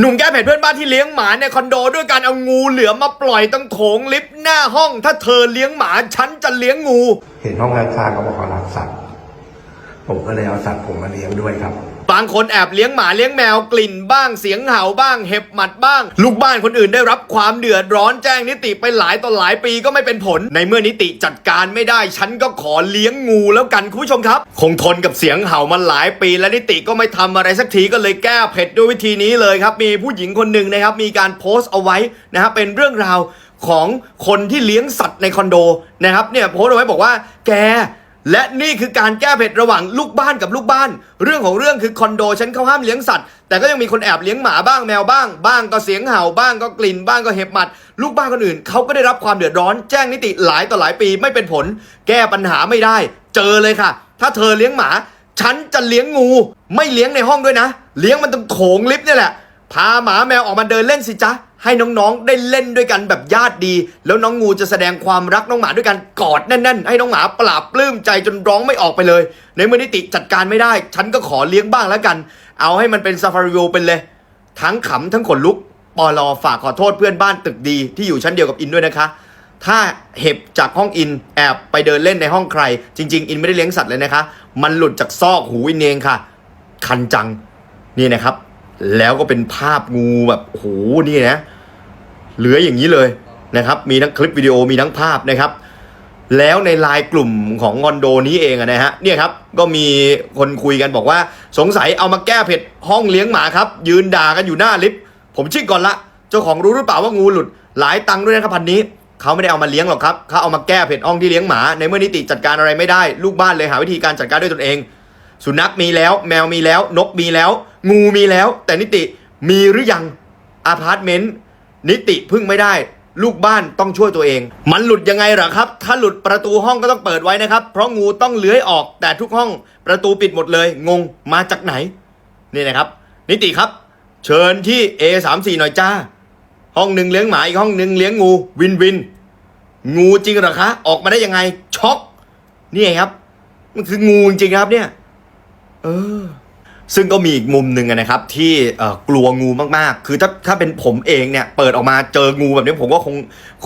หนุ่มแก้เผ็ดเพื่อนบ้านที่เลี้ยงหมาในคอนโดด้วยการเอางูเหลือมมาปล่อยตั้งโถงลิฟต์หน้าห้อง ถ้าเธอเลี้ยงหมาฉันจะเลี้ยงงู เห็นห้องข้างๆเขาบอกเขารักสัตว์ผมก็เลยเอาสัตว์ผมมาเลี้ยงด้วยครับ บางคนแอบเลี้ยงหมาเลี้ยงแมวกลิ่นบ้างเสียงเห่าบ้าง เห็บหมัดบ้าง ลูกบ้านคนอื่นได้รับความเดือดร้อนแจ้งนิติไปหลายต่อหลายปีก็ไม่เป็นผล ในเมื่อนิติจัดการไม่ได้ ฉันก็ขอเลี้ยงงูแล้วกันคุณผู้ชมครับ คงทนกับเสียงเห่ามาหลายปีและนิติก็ไม่ทำอะไรสักทีก็เลยแก้เผ็ดด้วยวิธีนี้เลยครับ มีผู้หญิงคนหนึ่งนะครับ มีการโพสต์เอาไว้นะครับเป็นเรื่องราวของคนที่เลี้ยงสัตว์ในคอนโดนะครับเนี่ยโพสต์เอาไว้บอกว่า แก และนี่คือการแก้เผ็ดระหว่างลูกบ้านกับลูกบ้าน เรื่องของเรื่องคือคอนโดฉันเขาห้ามเลี้ยงสัตว์ แต่ก็ยังมีคนแอบเลี้ยงหมาบ้างแมวบ้าง บ้างก็เสียงเห่าบ้างก็กลิ่นบ้างก็เห็บหมัด ลูกบ้านคนอื่นเขาก็ได้รับความเดือดร้อนแจ้งนิติหลายต่อหลายปีไม่เป็นผล แก้ปัญหาไม่ได้ เจอเลยค่ะ ถ้าเธอเลี้ยงหมา ฉันจะเลี้ยงงู ไม่เลี้ยงในห้องด้วยนะ เลี้ยงมันตรงโถงลิฟต์นี่แหละพาหมาแมวออกมาเดินเล่นสิจ๊ะ ให้น้องๆ ได้เล่นด้วยกันแบบญาติดี แล้วน้องงูจะแสดงความรักน้องหมาด้วยกันกอดแน่นๆ ให้น้องหมาปราบปลื้มใจจนร้องไม่ออกไปเลย ในเมื่อนิติจัดการไม่ได้ ฉันก็ขอเลี้ยงบ้างแล้วกัน เอาให้มันเป็นซาฟารีวิวเป็นเลย ทั้งขำทั้งขนลุกปอลอฝากขอโทษเพื่อนบ้านตึกดีที่อยู่ชั้นเดียวกับอินด้วยนะคะ ถ้าเห็บจากห้องอินแอบไปเดินเล่นในห้องใคร จริง ๆ อินไม่ได้เลี้ยงสัตว์เลยนะคะ มันหลุดจากซอกหูอินเองค่ะ คันจังนี่นะครับ แล้วก็เป็นภาพงูแบบโอ้โหนี่นะ เหลืออย่างนี้เลยนะครับ มีทั้งคลิปวิดีโอมีทั้งภาพนะครับ แล้วในไลน์กลุ่มของงอนโดนี้เองนะฮะเนี่ยครับก็มีคนคุยกันบอกว่า สงสัยเอามาแก้เผ็ดห้องเลี้ยงหมาครับ ยืนด่ากันอยู่หน้าลิฟต์ผมชิ่ก่อนละเจ้าของรู้หรือเปล่าว่างูหลุด หลายตังค์ด้วยนะครับพันนี้เขาไม่ได้เอามาเลี้ยงหรอกครับเขาเอามาแก้เผ็ดห้องที่เลี้ยงหมาในเมื่อนิติจัดการอะไรไม่ได้ลูกบ้านเลยหาวิธีการจัดการด้วยตนเอง สุนัขมีแล้ว แมวมีแล้ว นกมีแล้ว งูมีแล้ว แต่นิติมีหรือยังอพาร์ตเมนต์ นิติพึ่งไม่ได้ ลูกบ้านต้องช่วยตัวเอง มันหลุดยังไงหรอครับ ถ้าหลุดประตูห้องก็ต้องเปิดไว้นะครับ เพราะงูต้องเลื้อยออก แต่ทุกห้องประตูปิดหมดเลย งงมาจากไหน นี่นะครับ นิติครับ เชิญที่ A34 หน่อยจ้า ห้องหนึ่งเลี้ยงหมาอีกห้องหนึ่งเลี้ยงงูวินวิน งูจริงหรอคะ ออกมาได้ยังไงช็อกนี่ไงครับ มันคืองูจริงครับเนี่ย เออ ซึ่งก็มีอีกมุมหนึ่งนะครับที่กลัวงูมากๆ คือถ้าถ้าเป็นผมเองเนี่ยเปิดออกมาเจองูแบบนี้ผมก็คง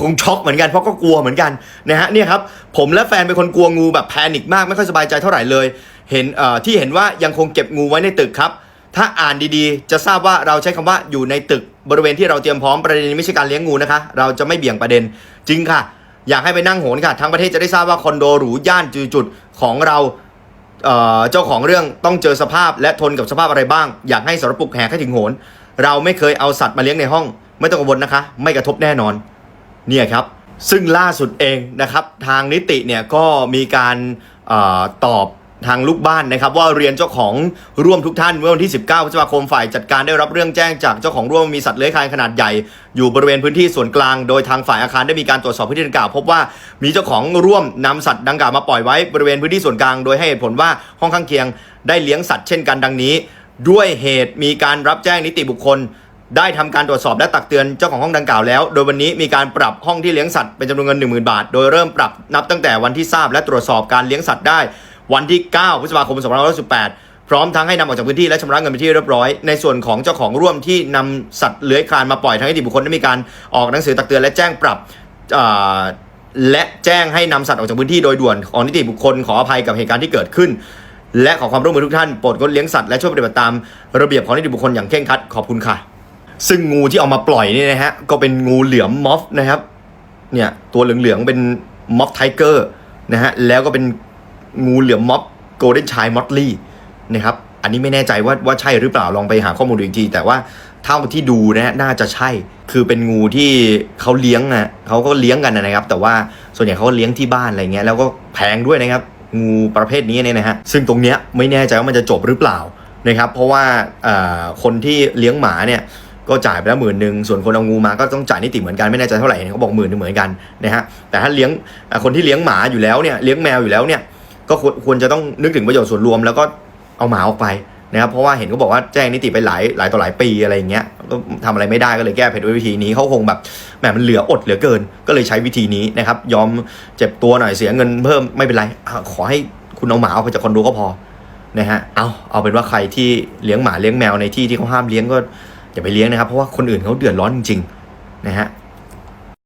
คงช็อกเหมือนกันเพราะก็กลัวเหมือนกันนะฮะเนี่ยครับผมและแฟนเป็นคนกลัวงูแบบแพนิคมากไม่ค่อยสบายใจเท่าไหร่เลย เห็นเอ่อที่เห็นว่ายังคงเก็บงูไว้ในตึกครับ ถ้าอ่านดีๆ จะทราบว่าเราใช้คำว่าอยู่ในตึกบริเวณที่เราเตรียมพร้อมประเด็นนี้ไม่ใช่การเลี้ยงงูนะคะ เราจะไม่เบี่ยงประเด็นจริงค่ะ อยากให้ไปนั่งโหนค่ะทั้งประเทศจะได้ทราบว่าคอนโดหรูย่านจุดๆของเรา เจ้าของเรื่องต้องเจอสภาพและทนกับสภาพอะไรบ้าง อยากให้สารปุกแหกให้ถึงโหน เราไม่เคยเอาสัตว์มาเลี้ยงในห้อง ไม่ต้องกังวลนะคะ ไม่กระทบแน่นอน เนี่ยครับ ซึ่งล่าสุดเองนะครับ ทางนิติเนี่ยก็มีการออตอบ ทางลูกบ้านนะครับว่าเรียนเจ้าของร่วมทุกท่านเมื่อวันที่ 19พฤษภาคมฝ่ายจัดการได้รับเรื่องแจ้งจากเจ้าของร่วมมีสัตว์เลื้อยคลานขนาดใหญ่ อยู่บริเวณพื้นที่ส่วนกลาง โดยทางฝ่ายอาคารได้มีการตรวจสอบพื้นที่ดังกล่าวพบว่ามีเจ้าของร่วมนำสัตว์ดังกล่าวมาปล่อยไว้บริเวณพื้นที่ส่วนกลาง โดยให้เหตุผลว่าห้องข้างเคียงได้เลี้ยงสัตว์เช่นกันดังนี้ ด้วยเหตุมีการรับแจ้งนิติบุคคล ได้ทำการตรวจสอบและตักเตือนเจ้าของห้องดังกล่าวแล้ว โดยวันนี้มีการปรับห้องที่เลี้ยงสัตว์เป็นจำนวนเงิน 10,000 บาท โดยเริ่มปรับนับตั้งแต่วันที่ทราบและตรวจสอบการเลี้ยงสัตว์ได้ วันที่ 9 พฤษภาคม2518 พร้อมทั้งให้นำออกจากพื้นที่และชำระเงินไปที่เรียบร้อย ในส่วนของเจ้าของร่วมที่นำสัตว์เลื้อยคลานมาปล่อยทางนิติบุคคลได้มีการออกหนังสือตักเตือนและแจ้งปรับและแจ้งให้นำสัตว์ออกจากพื้นที่โดยด่วนของนิติบุคคลขออภัยกับเหตุการณ์ที่เกิดขึ้น และขอความร่วมมือทุกท่านโปรดงดเลี้ยงสัตว์และช่วยปฏิบัติตามระเบียบของนิติบุคคลอย่างเคร่งครัดขอบคุณค่ะ ซึ่งงูที่เอามาปล่อยนี่นะฮะก็เป็นงูเหลือมมอฟนะครับเนี่ยตัวเหลืองๆเป็นมอฟไทเกอร์นะฮะแล้วก็เป็น งูเหลือมม็อฟโกลเด้นชายมอตลี่นะครับอันนี้ไม่แน่ใจว่าว่าใช่หรือเปล่าลองไปหาข้อมูลดูอีกทีแต่ว่าเท่าที่ดูนะฮะน่าจะใช่ คือเป็นงูที่เขาเลี้ยงอะเขาก็เลี้ยงกันนะครับ แต่ว่าส่วนใหญ่เขาเลี้ยงที่บ้านอะไรเงี้ยแล้วก็แพงด้วยนะครับ งูประเภทนี้เนี่ยนะฮะซึ่งตรงเนี้ยไม่แน่ใจว่ามันจะจบหรือเปล่านะครับ เพราะว่าคนที่เลี้ยงหมาเนี่ยก็จ่ายไปแล้วหมื่นหนึ่งส่วนคนเอางูมาก็ต้องจ่ายนิติเหมือนกันไม่แน่ใจเท่าไหร่เขาบอกหมื่นหนึ่งเหมือนกันนะฮะแต่ถ้าเลี้ยงคนที่เลี้ยงหมาอยู่แล้วเนี่ยเลี้ยงแมวอยู่แล้วเนี่ย ก็ควรจะต้องนึกถึงประโยชน์ส่วนรวมแล้วก็เอาหมาออกไปนะครับเพราะว่าเห็นเขาบอกว่าแจ้งนิติไปหลายหลายต่อหลายปีอะไรอย่างเงี้ยก็ทำอะไรไม่ได้ก็เลยแก้เผ็ดด้วยวิธีนี้เขาคงแบบแหมมันเหลืออดเหลือเกิน ก็เลยใช้วิธีนี้นะครับยอมเจ็บตัวหน่อยเสียเงินเพิ่มไม่เป็นไรขอให้คุณเอาหมาออกไปจากคอนโดก็พอนะฮะเอาเอาเป็นว่าใครที่เลี้ยงหมาเลี้ยงแมวในที่ที่เขาห้ามเลี้ยงก็อย่าไปเลี้ยงนะครับเพราะว่าคนอื่นเขาเดือดร้อนจริงๆนะฮะ